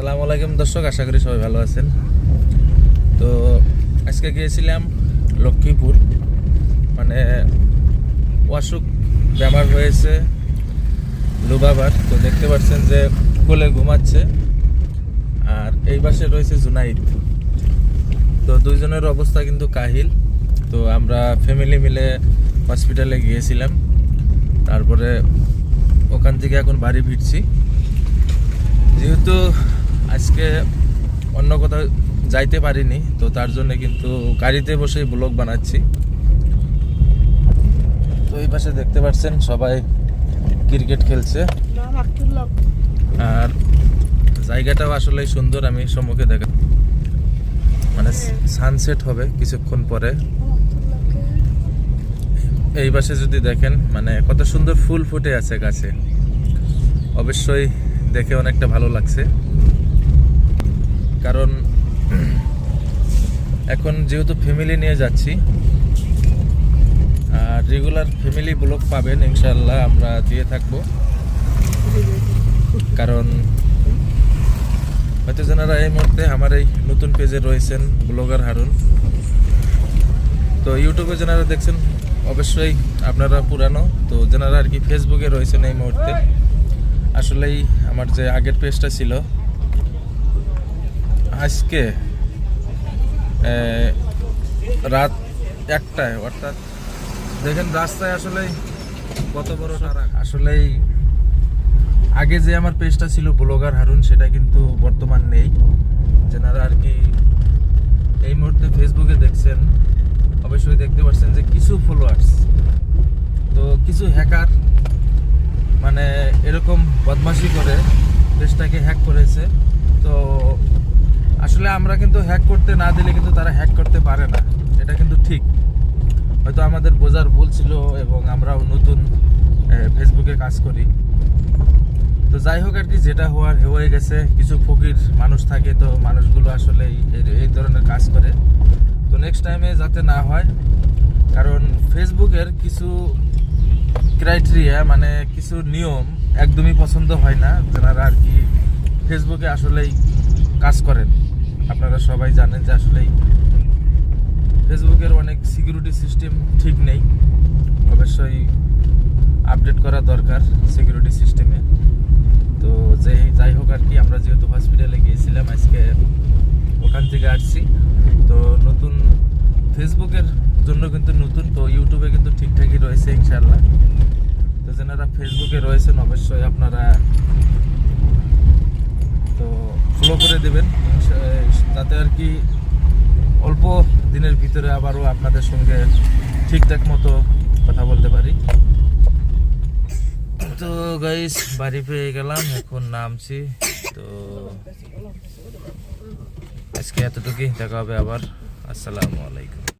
আসসালামু আলাইকুম দর্শক, আশা করি সবাই ভালো আছেন। তো আজকে গিয়েছিলাম লক্ষ্মীপুর। মানে অসুখ বেমার হয়েছে লুবাবার। তো দেখতে পাচ্ছেন যে কোলে ঘুমাচ্ছে আর এই পাশে রয়েছে জুনাইদ। তো দুইজনের অবস্থা কিন্তু কাহিল। তো আমরা ফ্যামিলি মিলে হসপিটালে গিয়েছিলাম। তারপরে ওখান থেকে এখন বাড়ি ফিরছি। যেহেতু আজকে অন্য কোথাও যাইতে পারিনি তো তার জন্য কিন্তু গাড়িতে বসেই ব্লগ বানাচ্ছি। তো এই পাশে দেখতে পাচ্ছেন সবাই ক্রিকেট খেলছে। আর জায়গাটাও আসলে সুন্দর আমি সম্মুখে দেখা মানে সানসেট হবে কিছুক্ষণ পরে। এই পাশে যদি দেখেন মানে কত সুন্দর ফুল ফুটে আছে গাছে। অবশ্যই দেখে অনেকটা ভালো লাগছে। কারণ এখন যেহেতু ফ্যামিলি নিয়ে যাচ্ছি, আর রেগুলার ফ্যামিলি ব্লগ পাবেন ইনশাল্লাহ আমরা দিয়ে থাকব। কারণ হয়তো যারা এই মুহূর্তে আমার এই নতুন পেজে রয়েছেন ব্লগার হারুন। তো ইউটিউবে যারা দেখছেন, অবশ্যই আপনারা পুরানো, তো যারা আর কি ফেসবুকে রয়েছেন এই মুহূর্তে, আসলেই আমার যে আগের পেজটা ছিল আজকে রাত একটায়, অর্থাৎ দেখেন রাস্তায় আসলেই কত বড় তারা আসলেই আগে যে আমার পেজটা ছিল ব্লগার হারুন, সেটা কিন্তু বর্তমান নেই। যেনারা আর কি এই মুহূর্তে ফেসবুকে দেখছেন, অবশ্যই দেখতে পাচ্ছেন যে কিছু ফলোয়ার্স তো কিছু হ্যাকার মানে এরকম বদমাশি করে পেজটাকে হ্যাক করেছে। তো আসলে আমরা কিন্তু হ্যাক করতে না দিলে কিন্তু তারা হ্যাক করতে পারে না। এটা কিন্তু ঠিক। হয়তো আমাদের বোঝার ভুল ছিল এবং আমরাও নতুন ফেসবুকে কাজ করি। তো যাই হোক আর কি, যেটা হওয়ার হয়ে গেছে, কিছু ফকির মানুষ থাকে তো মানুষগুলো আসলে এই- ধরনের কাজ করে। তো নেক্সট টাইমে যাতে না হয়, কারণ ফেসবুকের কিছু ক্রাইটেরিয়া মানে কিছু নিয়ম একদমই পছন্দ হয় না, যারা আর কি ফেসবুকে আসলেই কাজ করেন। আপনারা সবাই জানেন যে আসলেই ফেসবুকের অনেক সিকিউরিটি সিস্টেম ঠিক নেই। অবশ্যই আপডেট করা দরকার সিকিউরিটি সিস্টেমে তো যে যাই হোক আর কি, আমরা যেহেতু হসপিটালে গিয়েছিলাম, আজকে ওখান থেকে আসছি। তো নতুন ফেসবুকের জন্য কিন্তু নতুন, তো ইউটিউবে কিন্তু ঠিকঠাকই রয়েছে ইনশাল্লাহ তো যেনারা ফেসবুকে রয়েছেন, অবশ্যই আপনারা তো ফলো করে দেবেন। তাতে আর কি অল্প দিনের ভিতরে আবারও আপনাদের সঙ্গে ঠিকঠাক মতো কথা বলতে পারি। তো গাইস বাড়ি পেয়ে গেলাম, এখন নামছি। তো আজকে এতটুকুই, দেখা হবে আবার। আসসালামু আলাইকুম।